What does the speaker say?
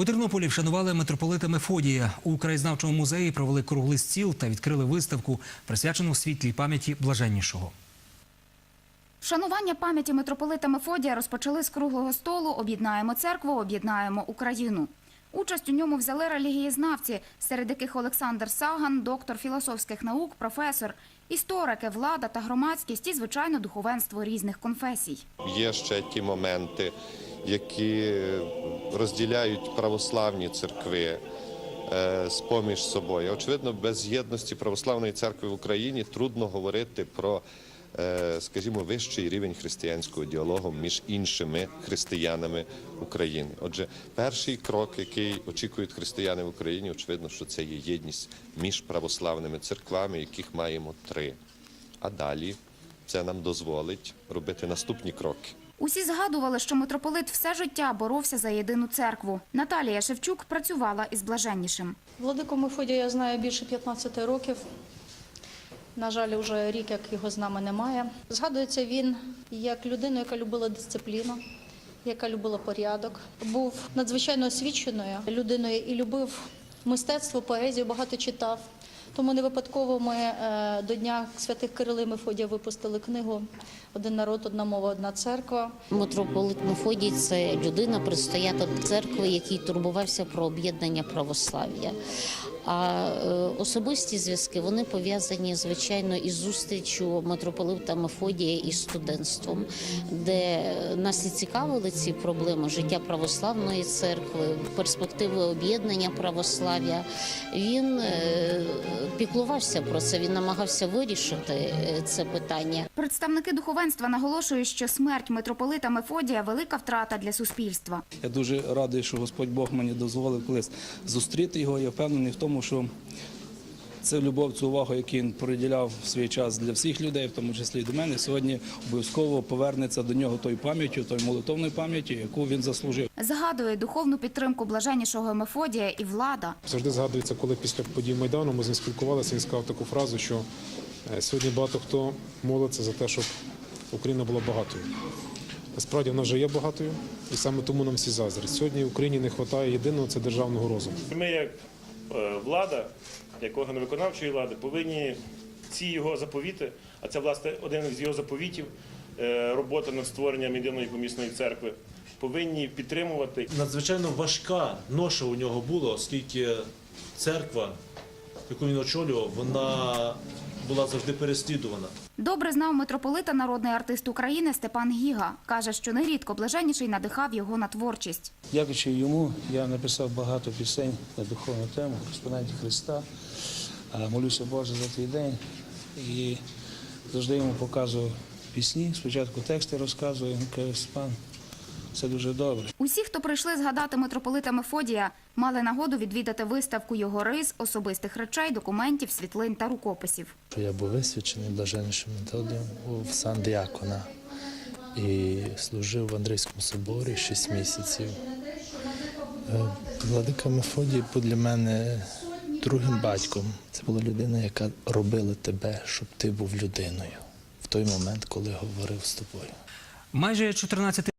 У Тернополі вшанували митрополита Мефодія. У краєзнавчому музеї провели круглий стіл та відкрили виставку, присвячену світлій пам'яті блаженнішого. Вшанування пам'яті митрополита Мефодія розпочали з круглого столу «Об'єднаємо церкву, об'єднаємо Україну». Участь у ньому взяли релігієзнавці, серед яких Олександр Саган, доктор філософських наук, професор, історики, влада та громадськість і, звичайно, духовенство різних конфесій. Є ще ті моменти, які розділяють православні церкви е, з поміж собою. Очевидно, без єдності православної церкви в Україні трудно говорити про, е, скажімо, вищий рівень християнського діалогу між іншими християнами України. Отже, перший крок, який очікують християни в Україні, очевидно, що це є єдність між православними церквами, яких маємо три. А далі це нам дозволить робити наступні кроки. Усі згадували, що митрополит все життя боровся за єдину церкву. Наталія Шевчук працювала із блаженнішим. Владику Мефодія я знаю більше 15 років. На жаль, вже рік, як його з нами немає. Згадується він як людина, яка любила дисципліну, яка любила порядок. Був надзвичайно освіченою людиною і любив мистецтво, поезію, багато читав. Тому не випадково ми е, до Дня святих Кирили Мефодія випустили книгу Один народ, одна мова, одна церква. Митрополит Мефодій – це людина, предстоятель церкви, який турбувався про об'єднання православ'я. А е, особисті зв'язки вони пов'язані звичайно із зустрічю митрополита Мефодія із студентством, де нас і цікавили ці проблеми життя православної церкви, перспективи об'єднання православ'я. Він е, піклувався про це, він намагався вирішити е, це питання. Представники духовенства наголошують, що смерть митрополита Мефодія – велика втрата для суспільства. Я дуже радий, що Господь Бог мені дозволив колись зустріти його. Я впевнений в тому, що це любов, цю увагу, яку він приділяв в свій час для всіх людей, в тому числі і до мене, сьогодні обов'язково повернеться до нього той пам'яттю, той молитовною пам'яттю, яку він заслужив. Згадує духовну підтримку блаженнішого Мефодія і влада. Завжди згадується, коли після подій Майдану ми з ним спілкувалися, він сказав таку фразу, що е, сьогодні багато хто молиться за те, щоб Україна була багатою. Насправді вона вже є багатою, і саме тому нам всі заздрять. Сьогодні Україні не вистачає єдиного це державного розуму. Ми, як влада, як орган виконавчої влади, повинні ці його заповіти, а це власне один з його заповітів, е, робота над створенням єдиної помісної церкви, повинні підтримувати. Надзвичайно важка ноша у нього була, оскільки церква, яку він очолював, вона була завжди переслідувана. Добре знав митрополита народний артист України Степан Гіга. Каже, що нерідко блаженніший надихав його на творчість. Дякуючи йому, я написав багато пісень на духовну тему Господи Христа. Молюся Боже за твій день і завжди йому показував пісні. Спочатку тексти розказував, він каже, Степан, це дуже добре. Усі, хто прийшли згадати митрополита Мефодія, мали нагоду відвідати виставку його рис, особистих речей, документів, світлин та рукописів. Я був висвячений блаженнішим методом в сан діакона і служив в Андрійському соборі 6 місяців. Е, Владика Мефодій був для мене другим батьком. Це була людина, яка робила тебе, щоб ти був людиною в той момент, коли говорив з тобою. Майже 14